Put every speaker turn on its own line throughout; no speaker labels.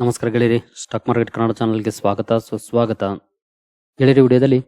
ನಮಸ್ಕಾರ ಗೆಳೆಯರಿ, stock market Kannada ಚಾನಲ್ಗೆ ಸ್ವಾಗತ, ಸುಸ್ವಾಗತ. ಗೆಳೆಯರಿ, ವಿಡಿಯೋದಲ್ಲಿ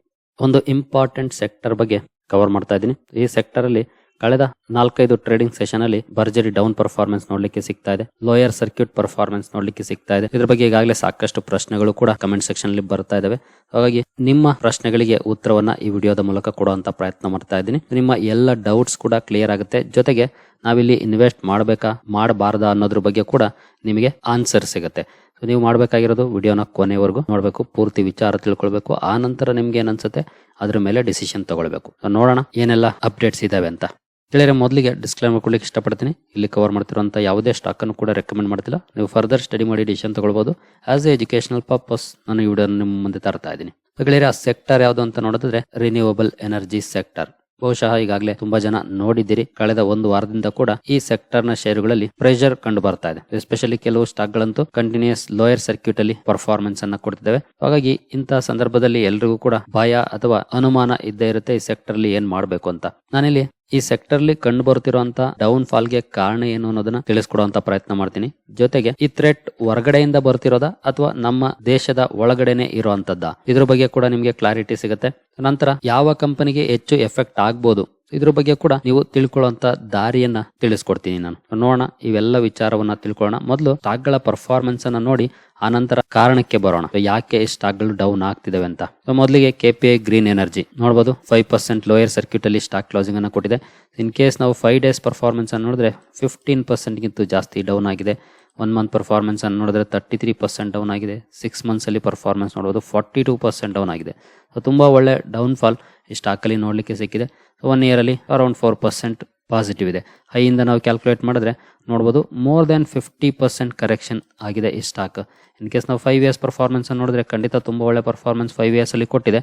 ಒಂದು ಇಂಪಾರ್ಟೆಂಟ್ ಸೆಕ್ಟರ್ ಬಗ್ಗೆ ಕವರ್ ಮಾಡ್ತಾ ಇದ್ದೀನಿ. ಈ ಸೆಕ್ಟರ್ ಅಲ್ಲಿ ಕಳೆದ ನಾಲ್ಕೈದು ಟ್ರೇಡಿಂಗ್ ಸೆಷನ್ ಅಲ್ಲಿ ಭರ್ಜರಿ ಡೌನ್ ಪರ್ಫಾರ್ಮೆನ್ಸ್ ನೋಡ್ಲಿಕ್ಕೆ ಸಿಗ್ತಾ ಇದೆ ಲೋಯರ್ ಸರ್ಕ್ಯೂಟ್ ಪರ್ಫಾರ್ಮೆನ್ಸ್ ನೋಡ್ಲಿಕ್ಕೆ ಸಿಗ್ತಾ ಇದೆ. ಇದ್ರ ಬಗ್ಗೆ ಈಗಾಗಲೇ ಸಾಕಷ್ಟು ಪ್ರಶ್ನೆಗಳು ಕೂಡ ಕಮೆಂಟ್ ಸೆಕ್ಷನ್ ಅಲ್ಲಿ ಬರ್ತಾ ಇದಾವೆ. ಹಾಗಾಗಿ ನಿಮ್ಮ ಪ್ರಶ್ನೆಗಳಿಗೆ ಉತ್ತರವನ್ನ ಈ ವಿಡಿಯೋದ ಮೂಲಕ ಕೊಡುವಂತ ಪ್ರಯತ್ನ ಮಾಡ್ತಾ ಇದ್ದೀನಿ. ನಿಮ್ಮ ಎಲ್ಲ ಡೌಟ್ಸ್ ಕೂಡ ಕ್ಲಿಯರ್ ಆಗುತ್ತೆ. ಜೊತೆಗೆ ನಾವಿಲ್ಲಿ ಇನ್ವೆಸ್ಟ್ ಮಾಡಬೇಕಾ, ಮಾಡಬಾರ್ದಾ ಅನ್ನೋದ್ರ ಬಗ್ಗೆ ಕೂಡ ನಿಮಗೆ ಆನ್ಸರ್ ಸಿಗುತ್ತೆ. ನೀವು ಮಾಡಬೇಕಾಗಿರೋದು ವಿಡಿಯೋನ ಕೊನೆವರೆಗೂ ನೋಡಬೇಕು, ಪೂರ್ತಿ ವಿಚಾರ ತಿಳ್ಕೊಳ್ಬೇಕು, ಆ ನಂತರ ನಿಮ್ಗೆ ಏನನ್ಸುತ್ತೆ, ಅದ್ರ ಮೇಲೆ ಡಿಸಿಷನ್ ತಗೊಳ್ಬೇಕು. ನೋಡೋಣ ಏನೆಲ್ಲ ಅಪ್ಡೇಟ್ಸ್ ಇದಾವೆ ಅಂತ. ಹೇಳಿದ್ರೆ ಮೊದಲಿಗೆ ಡಿಸ್ಕ್ಲೈಮರ್ ಕೊಡ್ಲಿಕ್ಕೆ ಇಷ್ಟಪಡ್ತೀನಿ. ಇಲ್ಲಿ ಕವರ್ ಮಾಡ್ತಿರುವಂಥ ಯಾವುದೇ ಸ್ಟಾಕ್ ಅನ್ನು ಕೂಡ ರೆಕಮೆಂಡ್ ಮಾಡ್ತಿಲ್ಲ. ನೀವು ಫರ್ದರ್ ಸ್ಟಡಿ ಮಾಡಿ ಡಿಸಿಷನ್ ತಗೊಳ್ಬೋದು. ಆಸ್ ಎ ಎಜುಕೇಶನಲ್ ಪರ್ಪಸ್ ನಾನು ಈ ವಿಡಿಯೋ ನಿಮ್ಮ ಮುಂದೆ ತರ್ತಾ ಇದ್ದೀನಿ. ಗೆಳೆಯರೆ ಆ ಸೆಕ್ಟರ್ ಯಾವುದು ಅಂತ ನೋಡಿದ್ರೆ ರಿನ್ಯೂವಬಲ್ ಎನರ್ಜಿ ಸೆಕ್ಟರ್ ಬಹುಶಃ ಈಗಾಗಲೇ ತುಂಬಾ ಜನ ನೋಡಿದ್ದೀರಿ. ಕಳೆದ ಒಂದು ವಾರದಿಂದ ಕೂಡ ಈ ಸೆಕ್ಟರ್ನ ಶೇರುಗಳಲ್ಲಿ ಪ್ರೆಷರ್ ಕಂಡು ಬರ್ತಾ ಇದೆ. ಎಸ್ಪೆಷಲಿ ಕೆಲವು ಸ್ಟಾಕ್ ಗಳಂತೂ ಕಂಟಿನ್ಯೂಸ್ ಲೋಯರ್ ಸರ್ಕ್ಯೂಟ್ ಅಲ್ಲಿ ಪರ್ಫಾರ್ಮೆನ್ಸ್ ಅನ್ನ ಕೊಡ್ತಿದ್ದಾವೆ. ಹಾಗಾಗಿ ಇಂತಹ ಸಂದರ್ಭದಲ್ಲಿ ಎಲ್ರಿಗೂ ಕೂಡ ಭಯ ಅಥವಾ ಅನುಮಾನ ಇದ್ದೇ ಇರುತ್ತೆ ಈ ಸೆಕ್ಟರ್ ಅಲ್ಲಿ ಏನ್ ಮಾಡ್ಬೇಕು ಅಂತ. ನಾನಿಲ್ಲಿ ಈ ಸೆಕ್ಟರ್ ಅಲ್ಲಿ ಕಂಡು ಬರ್ತಿರುವಂತ ಡೌನ್ ಫಾಲ್ಗೆ ಕಾರಣ ಏನು ಅನ್ನೋದನ್ನ ತಿಳಿಸ್ಕೊಡುವಂತ ಪ್ರಯತ್ನ ಮಾಡ್ತೀನಿ. ಜೊತೆಗೆ ಈ ಥ್ರೆಟ್ ಹೊರಗಡೆಯಿಂದ ಬರ್ತಿರೋದಾ ಅಥವಾ ನಮ್ಮ ದೇಶದ ಒಳಗಡೆನೆ ಇರುವಂತದ್ದ? ಇದ್ರ ಬಗ್ಗೆ ಕೂಡ ನಿಮ್ಗೆ ಕ್ಲಾರಿಟಿ ಸಿಗುತ್ತೆ. ನಂತರ ಯಾವ ಕಂಪನಿಗೆ ಹೆಚ್ಚು ಎಫೆಕ್ಟ್ ಆಗ್ಬೋದು? ಇದ್ರ ಬಗ್ಗೆ ಕೂಡ ನೀವು ತಿಳ್ಕೊಳ್ಳುವಂತ ದಾರಿಯನ್ನ ತಿಳಿಸ್ಕೊಡ್ತೀನಿ ನಾನು. ನೋಡೋಣ, ಇವೆಲ್ಲ ವಿಚಾರವನ್ನ ತಿಳ್ಕೊಳ್ಳೋಣ. ಮೊದಲು ಸ್ಟಾಕ್ಗಳ ಪರ್ಫಾರ್ಮೆನ್ಸ್ ಅನ್ನ ನೋಡಿ ಆನಂತರ ಕಾರಣಕ್ಕೆ ಬರೋಣ. ಯಾಕೆ ಈ ಸ್ಟಾಕ್ಗಳು ಡೌನ್ ಆಗ್ತಿದಾವೆ ಅಂತ. ಮೊದಲಿಗೆ K P I green energy ನೋಡಬಹುದು ಫೈವ್ ಪರ್ಸೆಂಟ್ ಲೋಯರ್ ಸರ್ಕ್ಯೂಟ್ ಅಲ್ಲಿ ಸ್ಟಾಕ್ ಕ್ಲೋಸಿಂಗ್ ಅನ್ನ ಕೊಟ್ಟಿದೆ. ಇನ್ ಕೇಸ್ ನಾವು ಫೈವ್ ಡೇಸ್ ಪರ್ಫಾರ್ಮೆನ್ಸ್ ಅನ್ನು ನೋಡಿದ್ರೆ ಫಿಫ್ಟೀನ್ ಪರ್ಸೆಂಟ್ ಗಿಂತ ಜಾಸ್ತಿ ಡೌನ್ ಆಗಿದೆ. ಒನ್ ಮಂತ್ ಪರ್ಫಾರ್ಮೆನ್ಸ್ ಅನ್ನು ನೋಡಿದ್ರೆ ತರ್ಟಿ ತ್ರೀ ಪರ್ಸೆಂಟ್ ಡೌನ್ ಆಗಿದೆ. ಸಿಕ್ಸ್ ಮಂತ್ಸ್ ಅಲ್ಲಿ ಪರ್ಫಾರ್ಮೆನ್ಸ್ ನೋಡ್ಬೋದು ಫಾರ್ಟಿ ಟೂ ಪರ್ಸೆಂಟ್ ಡೌನ್ ಆಗಿದೆ. ಸೊ ತುಂಬ ಒಳ್ಳೆ ಡೌನ್ ಫಾಲ್ ಈ ಸ್ಟಾಕ್ ಅಲ್ಲಿ ನೋಡ್ಲಿಕ್ಕೆ ಸಿಕ್ಕಿದೆ. ಒನ್ ಇಯರ್ ಅಲ್ಲಿ ಅರೌಂಡ್ ಫೋರ್ ಪರ್ಸೆಂಟ್ ಪಾಸಿಟಿವ್ ಇದೆ. ಹೈಯಿಂದ ನಾವು ಕ್ಯಾಲ್ಕುಲೇಟ್ ಮಾಡಿದ್ರೆ ನೋಡ್ಬೋದು more than fifty percent correction ಆಗಿದೆ ಈ ಸ್ಟಾಕ್ ಇನ್ ಕೇಸ್ ನಾವು ಫೈವ್ ಇಯರ್ಸ್ ಪರ್ಫಾರ್ಮೆನ್ಸ್ ನೋಡಿದ್ರೆ ಖಂಡಿತ ತುಂಬಾ ಒಳ್ಳೆ ಪರ್ಫಾರ್ಮೆನ್ಸ್ ಫೈವ್ ಇಯರ್ಸ್ ಅಲ್ಲಿ ಕೊಟ್ಟಿದೆ.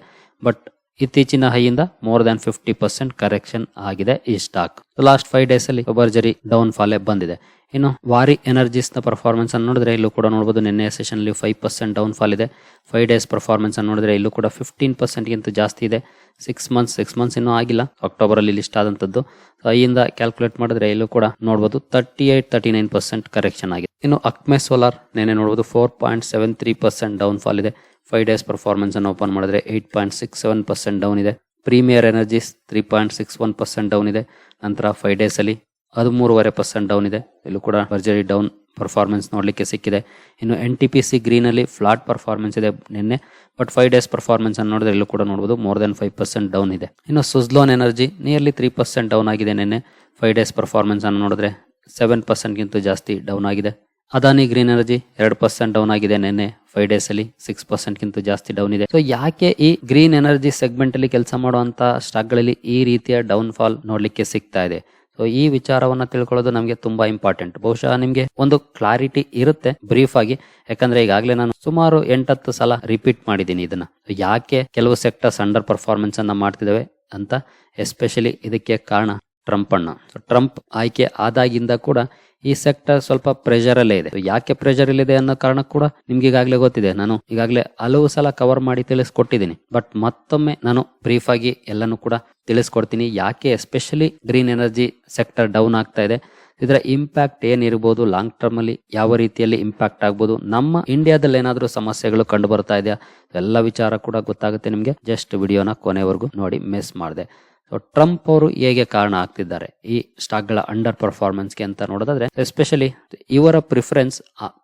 ಬಟ್ ಇತ್ತೀಚಿನ ಹೈಯಿಂದ more than fifty percent correction ಆಗಿದೆ ಈ ಸ್ಟಾಕ್ ಲಾಸ್ಟ್ ಫೈವ್ ಡೇಸ್ ಅಲ್ಲಿ ಭರ್ಜರಿ ಡೌನ್ ಫಾಲ್ ಬಂದಿದೆ. ಇನ್ನು ವಾರಿ ಎನರ್ಜೀಸ್ನ ಪರ್ಫಾರ್ಮೆನ್ಸ್ ಅನ್ನು ನೋಡಿದ್ರೆ ಇಲ್ಲೂ ಕೂಡ ನೋಡಬಹುದು ನಿನ್ನೆ ಸೆಷನ್ ಅಲ್ಲಿ ಫೈವ್ ಪರ್ಸೆಂಟ್ ಡೌನ್ ಫಾಲ್ ಇದೆ. ಫೈವ್ ಡೇಸ್ ಪರ್ಫಾರ್ಮೆನ್ಸ್ ಅನ್ನು ನೋಡಿದ್ರೆ ಇಲ್ಲೂ ಕೂಡ ಫಿಫ್ಟೀನ್ ಪರ್ಸೆಂಟ್ ಗಿಂತ ಜಾಸ್ತಿ ಇದೆ. ಸಿಕ್ಸ್ ಮಂತ್ಸ್ ಸಿಕ್ಸ್ ಮಂತ್ಸ್ ಇನ್ನೂ ಆಗಿಲ್ಲ. ಅಕ್ಟೋಬರ್ ಅಲ್ಲಿ ಲಿಸ್ಟ್ ಆದಂತದ್ದು ಐಯಿಂದ ಕ್ಯಾಲ್ಕುಲೇಟ್ ಮಾಡಿದ್ರೆ ಇಲ್ಲೂ ಕೂಡ ನೋಡಬಹುದು thirty eight thirty nine percent correction ಆಗಿದೆ. ಇನ್ನು ಅಕ್ಮೆ ಸೋಲಾರ್ ನಿನ್ನೆ ನೋಡಬಹುದು four point seven three percent down fall ಇದೆ. ಫೈವ್ ಡೇಸ್ ಪರ್ಫಾರ್ಮೆನ್ಸ್ ಅನ್ನು ಓಪನ್ ಮಾಡಿದ್ರೆ eight point six seven percent down ಇದೆ. Premier Energies three point six one percent down ಇದೆ. ನಂತರ ಫೈವ್ ಡೇಸ್ ಅಲ್ಲಿ ಹದಿಮೂರುವರೆ ಪರ್ಸೆಂಟ್ ಡೌನ್ ಇದೆ. ಇಲ್ಲೂ ಕೂಡ ಭರ್ಜರಿ ಡೌನ್ ಪರ್ಫಾರ್ಮೆನ್ಸ್ ನೋಡಲಿಕ್ಕೆ ಸಿಕ್ಕಿದೆ. ಇನ್ನು N T P C green ಅಲ್ಲಿ ಫ್ಲಾಟ್ ಪರ್ಫಾರ್ಮೆನ್ಸ್ ಇದೆ ನಿನ್ನೆ. ಬಟ್ ಫೈವ್ ಡೇಸ್ ಪರ್ಫಾರ್ಮೆನ್ಸ್ ಅನ್ನು ನೋಡಿದ್ರೆ ಇಲ್ಲೂ ಕೂಡ ನೋಡಬಹುದು more than five percent down ಇದೆ. ಇನ್ನು Suzlon energy nearly three percent down ಆಗಿದೆ ನಿನ್ನೆ. ಫೈವ್ ಡೇಸ್ ಪರ್ಫಾರ್ಮೆನ್ಸ್ ಅನ್ನು ನೋಡಿದ್ರೆ ಸೆವೆನ್ ಪರ್ಸೆಂಟ್ಗಿಂತ ಜಾಸ್ತಿ ಡೌನ್ ಆಗಿದೆ. ಅದಾನಿ ಗ್ರೀನ್ ಎನರ್ಜಿ ಎರಡು ಪರ್ಸೆಂಟ್ ಡೌನ್ ಆಗಿದೆ ನಿನ್ನೆ ಫೈವ್ ಡೇಸ್ ಅಲ್ಲಿ ಸಿಕ್ಸ್ ಪರ್ಸೆಂಟ್ ಗಿಂತ ಜಾಸ್ತಿ ಡೌನ್ ಇದೆ. ಸೊ ಯಾಕೆ ಈ ಗ್ರೀನ್ ಎನರ್ಜಿ ಸೆಗ್ಮೆಂಟ್ ಅಲ್ಲಿ ಕೆಲಸ ಮಾಡುವಂತ ಸ್ಟಾಕ್ಗಳಲ್ಲಿ ಈ ರೀತಿಯ ಡೌನ್ ಫಾಲ್ ನೋಡ್ಲಿಕ್ಕೆ ಸಿಗ್ತಾ ಇದೆ? ಸೊ ಈ ವಿಚಾರವನ್ನ ತಿಳ್ಕೊಳ್ಳೋದು ನಮಗೆ ತುಂಬಾ ಇಂಪಾರ್ಟೆಂಟ್ ಬಹುಶಃ ನಿಮ್ಗೆ ಒಂದು ಕ್ಲಾರಿಟಿ ಇರುತ್ತೆ ಬ್ರೀಫ್ ಆಗಿ. ಯಾಕಂದ್ರೆ ಈಗಾಗಲೇ ನಾನು ಸುಮಾರು ಎಂಟತ್ತು ಸಲ ರಿಪೀಟ್ ಮಾಡಿದ್ದೀನಿ ಇದನ್ನ. ಯಾಕೆ ಕೆಲವು ಸೆಕ್ಟರ್ಸ್ ಅಂಡರ್ ಪರ್ಫಾರ್ಮೆನ್ಸ್ ಅನ್ನ ಮಾಡ್ತಿದ್ದಾವೆ ಅಂತ ಎಸ್ಪೆಷಲಿ ಇದಕ್ಕೆ ಕಾರಣ ಟ್ರಂಪ್ ಅಣ್ಣ ಟ್ರಂಪ್ ಆಯ್ಕೆ ಆದಾಗಿಂದ ಕೂಡ ಈ ಸೆಕ್ಟರ್ ಸ್ವಲ್ಪ ಪ್ರೆಷರ್ ಅಲ್ಲೇ ಇದೆ. ಯಾಕೆ ಪ್ರೆಷರ್ ಇಲ್ಲಿದೆ ಅನ್ನೋ ಕಾರಣ ಕೂಡ ನಿಮ್ಗೆ ಈಗಾಗಲೇ ಗೊತ್ತಿದೆ. ನಾನು ಈಗಾಗಲೇ ಹಲವು ಸಲ ಕವರ್ ಮಾಡಿ ತಿಳಿಸ್ಕೊಟ್ಟಿದ್ದೀನಿ. ಬಟ್ ಮತ್ತೊಮ್ಮೆ ನಾನು ಬ್ರೀಫ್ ಆಗಿ ಎಲ್ಲಾನು ಕೂಡ ತಿಳಿಸ್ಕೊಡ್ತೀನಿ. ಯಾಕೆ especially green energy sector down ಆಗ್ತಾ ಇದೆ? ಇದರ ಇಂಪ್ಯಾಕ್ಟ್ ಏನಿರ್ಬೋದು? ಲಾಂಗ್ ಟರ್ಮ್ ಅಲ್ಲಿ ಯಾವ ರೀತಿಯಲ್ಲಿ ಇಂಪ್ಯಾಕ್ಟ್ ಆಗ್ಬೋದು? ನಮ್ಮ ಇಂಡಿಯಾದಲ್ಲಿ ಏನಾದರೂ ಸಮಸ್ಯೆಗಳು ಕಂಡು ಬರ್ತಾ ಇದೆಯಾ? ಎಲ್ಲ ವಿಚಾರ ಕೂಡ ಗೊತ್ತಾಗುತ್ತೆ ನಿಮಗೆ. ಜಸ್ಟ್ ವಿಡಿಯೋನ ಕೊನೆವರೆಗೂ ನೋಡಿ ಮಿಸ್ ಮಾಡಿದೆ. ಸೊ ಟ್ರಂಪ್ ಅವರು ಹೇಗೆ ಕಾರಣ ಆಗ್ತಿದ್ದಾರೆ ಈ ಸ್ಟಾಕ್ಗಳ ಅಂಡರ್ ಪರ್ಫಾರ್ಮೆನ್ಸ್ಗೆ ಅಂತ ನೋಡೋದಾದ್ರೆ ಎಸ್ಪೆಷಲಿ ಇವರ ಪ್ರಿಫರೆನ್ಸ್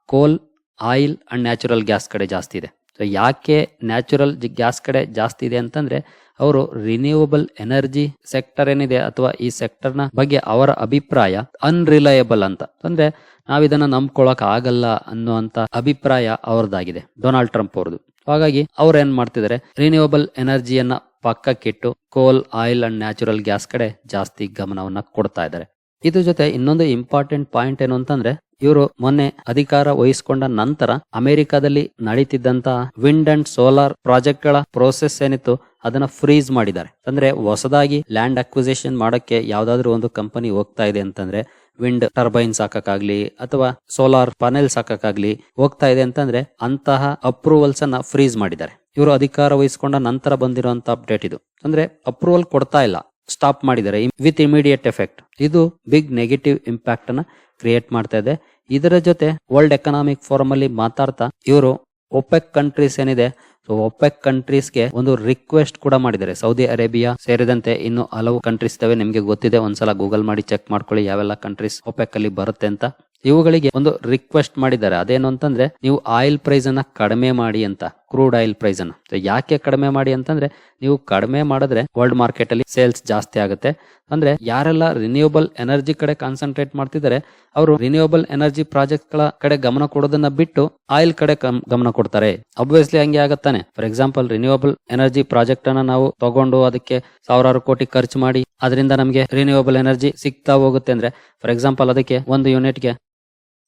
ಕೋಲ್ ಆಯಿಲ್ ಅಂಡ್ ನ್ಯಾಚುರಲ್ ಗ್ಯಾಸ್ ಕಡೆ ಜಾಸ್ತಿ ಇದೆ. ಸೊ ಯಾಕೆ ನ್ಯಾಚುರಲ್ ಗ್ಯಾಸ್ ಕಡೆ ಜಾಸ್ತಿ ಇದೆ ಅಂತಂದ್ರೆ, ಅವರು ರಿನ್ಯೂವಬಲ್ ಎನರ್ಜಿ ಸೆಕ್ಟರ್ ಏನಿದೆ ಅಥವಾ ಈ ಸೆಕ್ಟರ್ನ ಬಗ್ಗೆ ಅವರ ಅಭಿಪ್ರಾಯ ಅನ್ರಿಲಯಬಲ್ ಅಂತ. ಅಂದ್ರೆ ನಾವಿದನ್ನ ನಂಬ್ಕೊಳಕ್ ಆಗಲ್ಲ ಅನ್ನುವಂತ ಅಭಿಪ್ರಾಯ ಅವ್ರದ್ದಾಗಿದೆ ಡೊನಾಲ್ಡ್ ಟ್ರಂಪ್ ಅವ್ರದ್ದು. ಹಾಗಾಗಿ ಅವ್ರು ಏನ್ ಮಾಡ್ತಿದ್ದಾರೆ ರಿನ್ಯೂವಬಲ್ ಎನರ್ಜಿಯನ್ನ ಪಕ್ಕಕ್ಕಿಟ್ಟು ಕೋಲ್ ಆಯಿಲ್ ಅಂಡ್ ನ್ಯಾಚುರಲ್ ಗ್ಯಾಸ್ ಕಡೆ ಜಾಸ್ತಿ ಗಮನವನ್ನ ಕೊಡ್ತಾ ಇದ್ದಾರೆ. ಇದ್ರ ಜೊತೆ ಇನ್ನೊಂದು ಇಂಪಾರ್ಟೆಂಟ್ ಪಾಯಿಂಟ್ ಏನು ಅಂತಂದ್ರೆ, ಇವರು ಮೊನ್ನೆ ಅಧಿಕಾರ ವಹಿಸಿಕೊಂಡ ನಂತರ ಅಮೆರಿಕಾದಲ್ಲಿ ನಡೀತಿದ್ದಂತ ವಿಂಡ್ ಅಂಡ್ ಸೋಲಾರ್ ಪ್ರಾಜೆಕ್ಟ್ಗಳ ಪ್ರೋಸೆಸ್ ಏನಿತ್ತು, ಅದನ್ನ ಫ್ರೀಸ್ ಮಾಡಿದ್ದಾರೆ. ಅಂದ್ರೆ ಹೊಸದಾಗಿ ಲ್ಯಾಂಡ್ ಅಕ್ವಿಸೇಷನ್ ಮಾಡಕ್ಕೆ ಯಾವ್ದಾದ್ರು ಒಂದು ಕಂಪನಿ ಹೋಗ್ತಾ ಇದೆ ಅಂತಂದ್ರೆ, ವಿಂಡ್ ಟರ್ಬೈನ್ಸ್ ಹಾಕಕ್ಕಾಗ್ಲಿ ಅಥವಾ ಸೋಲಾರ್ ಪನೆಲ್ಸ್ ಹಾಕಕ್ಕಾಗ್ಲಿ ಹೋಗ್ತಾ ಇದೆ ಅಂತಂದ್ರೆ ಅಂತಹ ಅಪ್ರೂವಲ್ಸ್ ಅನ್ನ ಫ್ರೀಸ್ ಮಾಡಿದ್ದಾರೆ. ಇವರು ಅಧಿಕಾರ ವಹಿಸಿಕೊಂಡ ನಂತರ ಬಂದಿರುವಂತ ಅಪ್ಡೇಟ್ ಇದು. ಅಂದ್ರೆ ಅಪ್ರೂವಲ್ ಕೊಡ್ತಾ ಇಲ್ಲ. ಸ್ಟಾಪ್ ಮಾಡಿದ್ದಾರೆ. ವಿತ್ ಇಮಿಡಿಯೇಟ್ ಎಫೆಕ್ಟ್ ಇದು ಬಿಗ್ ನೆಗೆಟಿವ್ ಇಂಪ್ಯಾಕ್ಟ್ ಅನ್ನ ಕ್ರಿಯೇಟ್ ಮಾಡ್ತಾ ಇದೆ. ಇದರ ಜೊತೆ ವರ್ಲ್ಡ್ ಎಕನಾಮಿಕ್ ಫೋರಂ ಅಲ್ಲಿ ಮಾತಾಡ್ತಾ ಇವರು ಒಪೆಕ್ ಕಂಟ್ರೀಸ್ ಏನಿದೆ ಸೊ ಒಪೆಕ್ ಕಂಟ್ರೀಸ್ಗೆ ಒಂದು ರಿಕ್ವೆಸ್ಟ್ ಕೂಡ ಮಾಡಿದ್ದಾರೆ. ಸೌದಿ ಅರೇಬಿಯಾ ಸೇರಿದಂತೆ ಇನ್ನು ಹಲವು ಕಂಟ್ರೀಸ್ ಇದಾವೆ ನಿಮಗೆ ಗೊತ್ತಿದೆ, ಒಂದ್ಸಲ ಗೂಗಲ್ ಮಾಡಿ ಚೆಕ್ ಮಾಡ್ಕೊಳ್ಳಿ, ಯಾವೆಲ್ಲ ಕಂಟ್ರೀಸ್ ಒಪೆಕ್ ಅಲ್ಲಿ ಬರುತ್ತೆ ಅಂತ. ಇವುಗಳಿಗೆ ಒಂದು ರಿಕ್ವೆಸ್ಟ್ ಮಾಡಿದ್ದಾರೆ. ಅದೇನು ಅಂತಂದ್ರೆ, ನೀವು ಆಯಿಲ್ ಪ್ರೈಸ್ ಅನ್ನ ಕಡಿಮೆ ಮಾಡಿ ಅಂತ. ಕ್ರೂಡ್ ಆಯಿಲ್ ಪ್ರೈಸ್ ಅನ್ನು. ಯಾಕೆ ಕಡಿಮೆ ಮಾಡಿ ಅಂತಂದ್ರೆ, ನೀವು ಕಡಿಮೆ ಮಾಡಿದ್ರೆ ವರ್ಲ್ಡ್ ಮಾರ್ಕೆಟ್ ಅಲ್ಲಿ ಸೇಲ್ಸ್ ಜಾಸ್ತಿ ಆಗುತ್ತೆ. ಅಂದ್ರೆ, ಯಾರೆಲ್ಲ ರಿನ್ಯೂಬಲ್ ಎನರ್ಜಿ ಕಡೆ ಕಾನ್ಸಂಟ್ರೇಟ್ ಮಾಡ್ತಿದ್ದಾರೆ, ಅವರು ರಿನ್ಯೂಬಲ್ ಎನರ್ಜಿ ಪ್ರಾಜೆಕ್ಟ್ಗಳ ಕಡೆ ಗಮನ ಕೊಡೋದನ್ನ ಬಿಟ್ಟು ಆಯಿಲ್ ಕಡೆ ಗಮನ ಕೊಡ್ತಾರೆ. ಅಬ್ವಿಯಸ್ಲಿ ಹಂಗೆ ಆಗತ್ತಾನೆ for example renewable energy project ಅನ್ನ ನಾವು ತಗೊಂಡು ಅದಕ್ಕೆ ಸಾವಿರಾರು ಕೋಟಿ ಖರ್ಚು ಮಾಡಿ, ಅದರಿಂದ ನಮಗೆ ರಿನ್ಯೂಯಬಲ್ ಎನರ್ಜಿ ಸಿಗ್ತಾ ಹೋಗುತ್ತೆ ಅಂದ್ರೆ ಫಾರ್ ಎಕ್ಸಾಂಪಲ್ ಅದಕ್ಕೆ ಒಂದು ಯೂನಿಟ್ಗೆ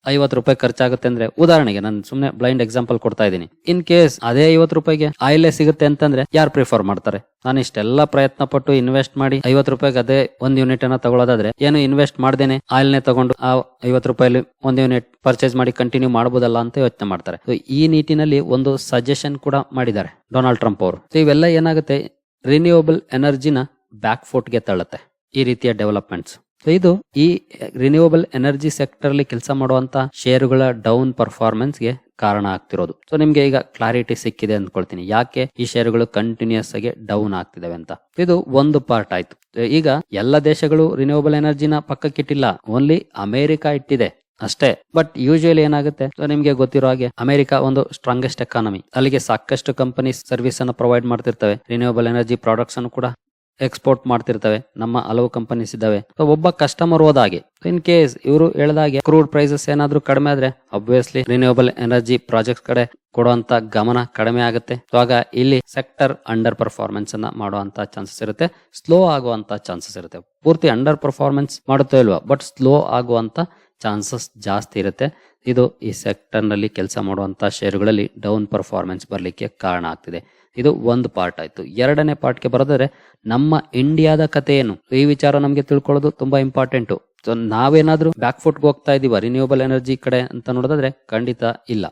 ಐವತ್ತು ರೂಪಾಯಿ ಖರ್ಚಾಗುತ್ತೆ ಅಂದ್ರೆ, ಉದಾಹರಣೆಗೆ ನಾನು ಸುಮ್ಮನೆ ಬ್ಲೈಂಡ್ ಎಕ್ಸಾಂಪಲ್ ಕೊಡ್ತಾ ಇದ್ದೀನಿ. ಇನ್ ಕೇಸ್ ಅದೇ ಐವತ್ತು ರೂಪಾಯಿಗೆ ಆಯಿಲ್ ಸಿಗುತ್ತೆ ಅಂತಂದ್ರೆ, ಯಾರು ಪ್ರಿಫರ್ ಮಾಡ್ತಾರೆ? ನಾನು ಇಷ್ಟೆಲ್ಲ ಪ್ರಯತ್ನ ಪಟ್ಟು ಇನ್ವೆಸ್ಟ್ ಮಾಡಿ ಐವತ್ತು ರೂಪಾಯಿಗೆ ಅದೇ ಒಂದು ಯೂನಿಟ್ ಅನ್ನ ತಗೊಳ್ಳೋದಾದ್ರೆ ಏನು ಇನ್ವೆಸ್ಟ್ ಮಾಡ್ದೇನೆ ಆಯಿಲ್ ನೇ ತಗೊಂಡು ಆ ಐವತ್ತು ರೂಪಾಯಿಲಿ ಒಂದು ಯೂನಿಟ್ ಪರ್ಚೇಸ್ ಮಾಡಿ ಕಂಟಿನ್ಯೂ ಮಾಡಬಹುದಲ್ಲ ಅಂತ ಯೋಚನೆ ಮಾಡ್ತಾರೆ. ಈ ನಿಟ್ಟಿನಲ್ಲಿ ಒಂದು ಸಜೆಷನ್ ಕೂಡ ಮಾಡಿದ್ದಾರೆ ಡೊನಾಲ್ಡ್ ಟ್ರಂಪ್ ಅವರು. ಇವೆಲ್ಲ ಏನಾಗುತ್ತೆ? ರಿನ್ಯೂವಬಲ್ ಎನರ್ಜಿನ ಬ್ಯಾಕ್ ಫುಟ್ಗೆ ತಳ್ಳುತ್ತೆ ಈ ರೀತಿಯ ಡೆವಲಪ್ಮೆಂಟ್ಸ್ ಇದು ಈ ರಿನ್ಯೂವಬಲ್ ಎನರ್ಜಿ ಸೆಕ್ಟರ್ ಅಲ್ಲಿ ಕೆಲಸ ಮಾಡುವಂತ ಶೇರುಗಳ ಡೌನ್ ಪರ್ಫಾರ್ಮೆನ್ಸ್ಗೆ ಕಾರಣ ಆಗ್ತಿರೋದು. ಸೊ ನಿಮ್ಗೆ ಈಗ ಕ್ಲಾರಿಟಿ ಸಿಕ್ಕಿದೆ ಅಂದ್ಕೊಳ್ತೀನಿ. ಯಾಕೆ ಈ ಶೇರುಗಳು ಕಂಟಿನ್ಯೂಸ್ ಆಗಿ ಡೌನ್ ಆಗ್ತಿದಾವೆ ಅಂತ? ಇದು ಒಂದು ಪಾರ್ಟ್ ಆಯ್ತು. ಈಗ ಎಲ್ಲ ದೇಶಗಳು ರಿನ್ಯೂವಬಲ್ ಎನರ್ಜಿನ ಪಕ್ಕಕ್ಕಿಟ್ಟಿಲ್ಲ ಓನ್ಲಿ ಅಮೆರಿಕ ಇಟ್ಟಿದೆ ಅಷ್ಟೇ. ಬಟ್ ಯೂಶುವಲಿ ಏನಾಗುತ್ತೆ? ಸೊ ನಿಮ್ಗೆ ಗೊತ್ತಿರೋ ಹಾಗೆ ಅಮೆರಿಕ ಒಂದು ಸ್ಟ್ರಾಂಗೆಸ್ಟ್ ಎಕಾನಮಿ ಅಲ್ಲಿಗೆ ಸಾಕಷ್ಟು ಕಂಪನಿ ಸರ್ವಿಸ್ ಅನ್ನು ಪ್ರೊವೈಡ್ ಮಾಡ್ತಿರ್ತವೆ. ರಿನ್ಯೂವಬಲ್ ಎನರ್ಜಿ ಪ್ರಾಡಕ್ಟ್ಸ್ ಅನ್ನು ಕೂಡ. ಎಕ್ಸ್ಪೋರ್ಟ್ ಮಾಡ್ತಿರ್ತವೆ, ನಮ್ಮ ಹಲವು ಕಂಪನೀಸ್ ಇದ್ದಾವೆ. ಒಬ್ಬ ಕಸ್ಟಮರ್ ಹೋದಾಗೆ ಇನ್ ಕೇಸ್ ಇವರು ಹೇಳ್ದಾಗೆ ಕ್ರೂಡ್ ಪ್ರೈಸಸ್ ಏನಾದ್ರೂ ಕಡಿಮೆ ಆದ್ರೆ ಅಬ್ವಿಯಸ್ಲಿ ರಿನ್ಯೂವಬಲ್ ಎನರ್ಜಿ ಪ್ರಾಜೆಕ್ಟ್ ಕಡೆ ಕೊಡುವಂತ ಗಮನ ಕಡಿಮೆ ಆಗುತ್ತೆ. ಆಗ ಇಲ್ಲಿ ಸೆಕ್ಟರ್ ಅಂಡರ್ ಪರ್ಫಾರ್ಮೆನ್ಸ್ ಅನ್ನ ಮಾಡುವಂತ ಚಾನ್ಸಸ್ ಇರುತ್ತೆ ಸ್ಲೋ ಆಗುವಂತ ಚಾನ್ಸಸ್ ಇರುತ್ತೆ. ಪೂರ್ತಿ ಅಂಡರ್ ಪರ್ಫಾರ್ಮೆನ್ಸ್ ಮಾಡುತ್ತೋ ಇಲ್ವಾ ಬಟ್ ಸ್ಲೋ ಆಗುವಂತ ಚಾನ್ಸಸ್ ಜಾಸ್ತಿ ಇರುತ್ತೆ. ಇದು ಈ ಸೆಕ್ಟರ್ನಲ್ಲಿ ಕೆಲಸ ಮಾಡುವಂತ ಶೇರುಗಳಲ್ಲಿ ಡೌನ್ ಪರ್ಫಾರ್ಮೆನ್ಸ್ ಬರ್ಲಿಕ್ಕೆ ಕಾರಣ ಆಗ್ತಿದೆ. ಇದು ಒಂದು ಪಾರ್ಟ್ ಆಯ್ತು. ಎರಡನೇ ಪಾರ್ಟ್ಗೆ ಬರೋದಾದ್ರೆ ನಮ್ಮ ಇಂಡಿಯಾದ ಕಥೆ ಏನು ಈ ವಿಚಾರ ನಮಗೆ ತಿಳ್ಕೊಳ್ಳೋದು ತುಂಬಾ ಇಂಪಾರ್ಟೆಂಟ್ ಸೊ ನಾವೇನಾದ್ರೂ ಬ್ಯಾಕ್ ಫುಟ್ಗೆ ಹೋಗ್ತಾ ಇದೀವ ರಿನ್ಯೂವಬಲ್ ಎನರ್ಜಿ ಕಡೆ ಅಂತ ನೋಡೋದಾದ್ರೆ ಖಂಡಿತ ಇಲ್ಲ.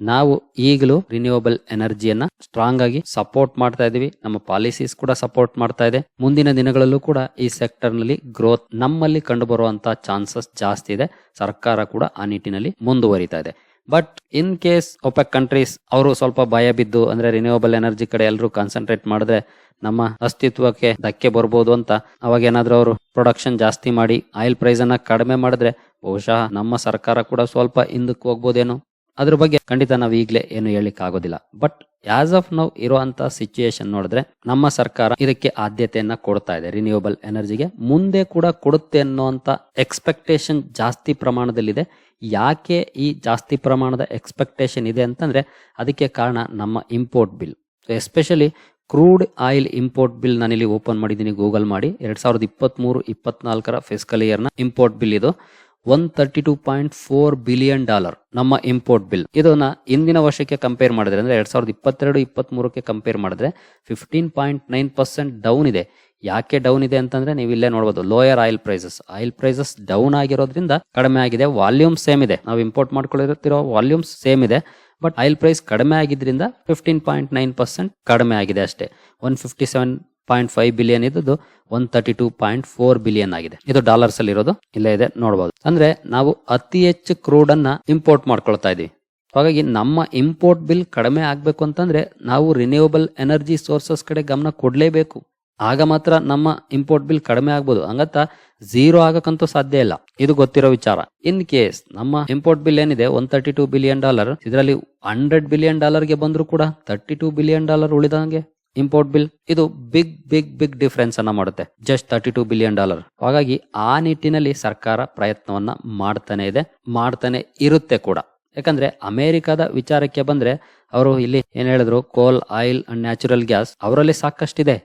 ನಾವು ಈಗಲೂ ರಿನ್ಯೂವಬಲ್ ಎನರ್ಜಿಯನ್ನ ಸ್ಟ್ರಾಂಗ್ ಆಗಿ ಸಪೋರ್ಟ್ ಮಾಡ್ತಾ ಇದೀವಿ. ನಮ್ಮ ಪಾಲಿಸೀಸ್ ಕೂಡ ಸಪೋರ್ಟ್ ಮಾಡ್ತಾ ಇದೆ. ಮುಂದಿನ ದಿನಗಳಲ್ಲೂ ಕೂಡ ಈ ಸೆಕ್ಟರ್ನಲ್ಲಿ ಗ್ರೋತ್ ನಮ್ಮಲ್ಲಿ ಕಂಡು ಬರುವಂತ ಚಾನ್ಸಸ್ ಜಾಸ್ತಿ ಇದೆ. ಸರ್ಕಾರ ಕೂಡ ಆ ನಿಟ್ಟಿನಲ್ಲಿ ಮುಂದುವರಿತಾ ಇದೆ. But in case OPEC countries ಅವರು ಸ್ವಲ್ಪ ಭಯ ಬಿದ್ದು, ಅಂದ್ರೆ ರಿನ್ಯೂವಬಲ್ ಎನರ್ಜಿ ಕಡೆ ಎಲ್ಲರೂ ಕಾನ್ಸಂಟ್ರೇಟ್ ಮಾಡಿದ್ರೆ ನಮ್ಮ ಅಸ್ತಿತ್ವಕ್ಕೆ ಧಕ್ಕೆ ಬರ್ಬೋದು ಅಂತ. ಅವಾಗ ಏನಾದ್ರೂ ಅವರು ಪ್ರೊಡಕ್ಷನ್ ಜಾಸ್ತಿ ಮಾಡಿ ಆಯಿಲ್ ಪ್ರೈಸ್ ಅನ್ನ ಕಡಿಮೆ ಮಾಡಿದ್ರೆ ಬಹುಶಃ ನಮ್ಮ ಸರ್ಕಾರ ಕೂಡ ಸ್ವಲ್ಪ ಹಿಂದಕ್ಕೆ ಹೋಗ್ಬೋದೇನೋ. ಅದ್ರ ಬಗ್ಗೆ ಖಂಡಿತ ನಾವು ಈಗಲೇ ಏನು ಹೇಳಿಕ್ ಆಗೋದಿಲ್ಲ ಬಟ್ ಆಸ್ ಆಫ್ ನೌ ಇರುವಂತ ಸಿಚುಯೇಷನ್ ನೋಡಿದ್ರೆ ನಮ್ಮ ಸರ್ಕಾರ ಇದಕ್ಕೆ ಆದ್ಯತೆಯನ್ನ ಕೊಡ್ತಾ ಇದೆ ರಿನ್ಯೂವಬಲ್ ಎನರ್ಜಿಗೆ ಮುಂದೆ ಕೂಡ ಕೊಡುತ್ತೆ ಅನ್ನುವಂತ ಎಕ್ಸ್ಪೆಕ್ಟೇಷನ್ ಜಾಸ್ತಿ ಪ್ರಮಾಣದಲ್ಲಿದೆ. ಯಾಕೆ ಈ ಜಾಸ್ತಿ ಪ್ರಮಾಣದ ಎಕ್ಸ್ಪೆಕ್ಟೇಷನ್ ಇದೆ ಅಂತಂದ್ರೆ ಅದಕ್ಕೆ ಕಾರಣ ನಮ್ಮ import bill especially crude oil import bill ನಾನು ಇಲ್ಲಿ ಓಪನ್ ಮಾಡಿದ್ದೀನಿ ಗೂಗಲ್ ಮಾಡಿ. ಎರಡ್ ಸಾವಿರದ ಇಪ್ಪತ್ತ್ ಮೂರು ಇಪ್ಪತ್ನಾಲ್ಕರ ಫಿಸ್ಕಲ್ ಇಯರ್ನ ಇಂಪೋರ್ಟ್ ಬಿಲ್ ಇದು. One thirty two point four billion dollar ನಮ್ಮ ಇಂಪೋರ್ಟ್ ಬಿಲ್ ಇದನ್ನ ಇಂದಿನ ವರ್ಷಕ್ಕೆ ಕಂಪೇರ್ ಮಾಡಿದ್ರೆ, ಅಂದ್ರೆ ಎರಡ್ ಸಾವಿರದ ಇಪ್ಪತ್ತೆರಡು ಇಪ್ಪತ್ತ್ ಮೂರಕ್ಕೆ ಕಂಪೇರ್ ಮಾಡಿದ್ರೆ fifteen point nine percent down ಇದೆ. ಯಾಕೆ ಡೌನ್ ಇದೆ ಅಂತಂದ್ರೆ ನೀವು ಇಲ್ಲೇ ನೋಡಬಹುದು lower oil prices oil prices down ಆಗಿರೋದ್ರಿಂದ ಕಡಿಮೆ ಆಗಿದೆ ವಾಲ್ಯೂಮ್ ಸೇಮ್ ಇದೆ. ನಾವು ಇಂಪೋರ್ಟ್ ಮಾಡ್ಕೊಳ್ಳಿರುತ್ತಿರೋ ವಾಲ್ಯೂಮ್ ಸೇಮ್ ಇದೆ ಬಟ್ ಆಯಿಲ್ ಪ್ರೈಸ್ ಕಡಿಮೆ ಆಗಿದ್ರಿಂದ ಫಿಫ್ಟೀನ್ ಪಾಯಿಂಟ್ ನೈನ್ ಪರ್ಸೆಂಟ್ ಕಡಿಮೆ ಆಗಿದೆ ಅಷ್ಟೇ. One fifty seven point five billion ಇದ್ದು one thirty two point four billion ಆಗಿದೆ. ಇದು ಡಾಲರ್ಸ್ ಅಲ್ಲಿ ಇರೋದು. ಇಲ್ಲೇ ಇದೆ ನೋಡಬಹುದು ಅಂದ್ರೆ ನಾವು ಅತಿ ಹೆಚ್ಚು ಕ್ರೂಡ್ ಅನ್ನ ಇಂಪೋರ್ಟ್ ಮಾಡ್ಕೊಳ್ತಾ ಇದೀವಿ. ಹಾಗಾಗಿ ನಮ್ಮ ಇಂಪೋರ್ಟ್ ಬಿಲ್ ಕಡಿಮೆ ಆಗ್ಬೇಕು ಅಂತಂದ್ರೆ ನಾವು ರಿನ್ಯೂವಬಲ್ ಎನರ್ಜಿ ಸೋರ್ಸಸ್ ಕಡೆ ಗಮನ ಕೊಡ್ಲೇಬೇಕು. ಆಗ ಮಾತ್ರ ನಮ್ಮ ಇಂಪೋರ್ಟ್ ಬಿಲ್ ಕಡಿಮೆ ಆಗ್ಬೋದು. ಹಂಗತ್ತ ಝೀರೋ ಆಗಕ್ಕಂತೂ ಸಾಧ್ಯ ಇಲ್ಲ. ಇದು ಗೊತ್ತಿರೋ ವಿಚಾರ. ಇನ್ ಕೇಸ್ ನಮ್ಮ ಇಂಪೋರ್ಟ್ ಬಿಲ್ ಏನಿದೆ one thirty two billion dollar ಇದರಲ್ಲಿ ಹಂಡ್ರೆಡ್ ಬಿಲಿಯನ್ ಡಾಲರ್ಗೆ ಬಂದ್ರು ಕೂಡ ತರ್ಟಿ ಟೂ ಬಿಲಿಯನ್ ಡಾಲರ್ ಉಳಿದಂಗೆ ಇಂಪೋರ್ಟ್ ಬಿಲ್ ಇದು ಬಿಗ್ ಬಿಗ್ ಬಿಗ್ ಡಿಫರೆನ್ಸ್ ಅನ್ನ ಮಾಡುತ್ತೆ. Just thirty two billion dollar ಹಾಗಾಗಿ ಆ ನಿಟ್ಟಿನಲ್ಲಿ ಸರ್ಕಾರ ಪ್ರಯತ್ನವನ್ನ ಮಾಡ್ತಾನೆ ಇದೆ, ಮಾಡ್ತಾನೆ ಇರುತ್ತೆ ಕೂಡ. ಯಾಕಂದ್ರೆ ಅಮೆರಿಕದ ವಿಚಾರಕ್ಕೆ ಬಂದ್ರೆ ಅವರು ಇಲ್ಲಿ ಏನ್ ಹೇಳಿದ್ರು? ಕೋಲ್ ಆಯಿಲ್ ಅಂಡ್ ನ್ಯಾಚುರಲ್ ಗ್ಯಾಸ್ ಅವರಲ್ಲಿ ಸಾಕಷ್ಟಿದೆ.